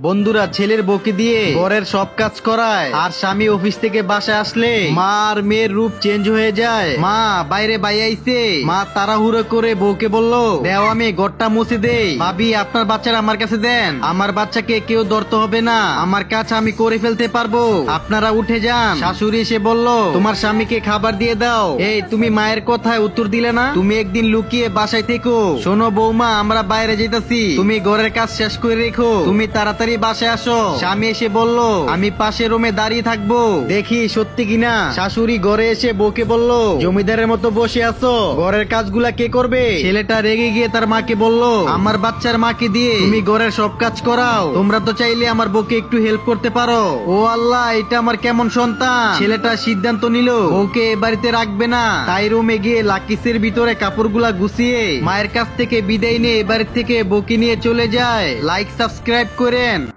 বন্ধুরা, ছেলের বকে দিয়ে ঘরের সব কাজ করায়। আর স্বামী অফিস থেকে বাসায় আসলে মা আর মেয়ের রূপ চেঞ্জ হয়ে যায়। মা বাইরে বাই আইছে। মা তাড়াহুড়ো করে বউকে বলল, দেও, আমি ঘরটা মুছে দেই। ভাবি, আপনার বাচ্চারা আমার কাছে দেন। আমার বাচ্চাকে কেউ ধরতে হবে না। আমার কাজ আমি করে ফেলতে পারব। আপনারা উঠে যান। শাশুড়ি এসে বলল, তোমার স্বামীকে খাবার দিয়ে দাও। এই, তুমি মায়ের কথায় উত্তর দিলে না? তুমি একদিন লুকিয়ে বাসায় থেকো। শোনো বৌমা আমরা বাইরে যেতেছি তুমি ঘরের কাজ শেষ করে রেখো। তুমি তাড়াতাড়ি বাসায় আসো। স্বামী এসে বলল, আমি পাশে রুমে দাঁড়িয়ে থাকব। দেখি সত্যি কিনা? শাশুড়ি ঘরে এসে বউকে বলল, জমিদারের মতো বসে আছো। ঘরের কাজগুলা কে করবে? ছেলেটা রেগে গিয়ে তার মাকে বলল, আমার বাচ্চার মাকে দিয়ে তুমি ঘরের সব কাজ করাও। তোমরা তো চাইলে আমার বউকে একটু হেল্প করতে পারো। ও আল্লাহ, এটা আমার কেমন সন্তান? ছেলেটা সিদ্ধান্ত নিল, বউকে এ বাড়িতে রাখবে না। তাই রুমে গিয়ে লাকিসের ভিতরে কাপড়গুলা গুছিয়ে মায়ের কাছ থেকে বিদায় নিয়ে এ বাড়ি থেকে বউকে নিয়ে চলে যায়। লাইক, সাবস্ক্রাইব করেন।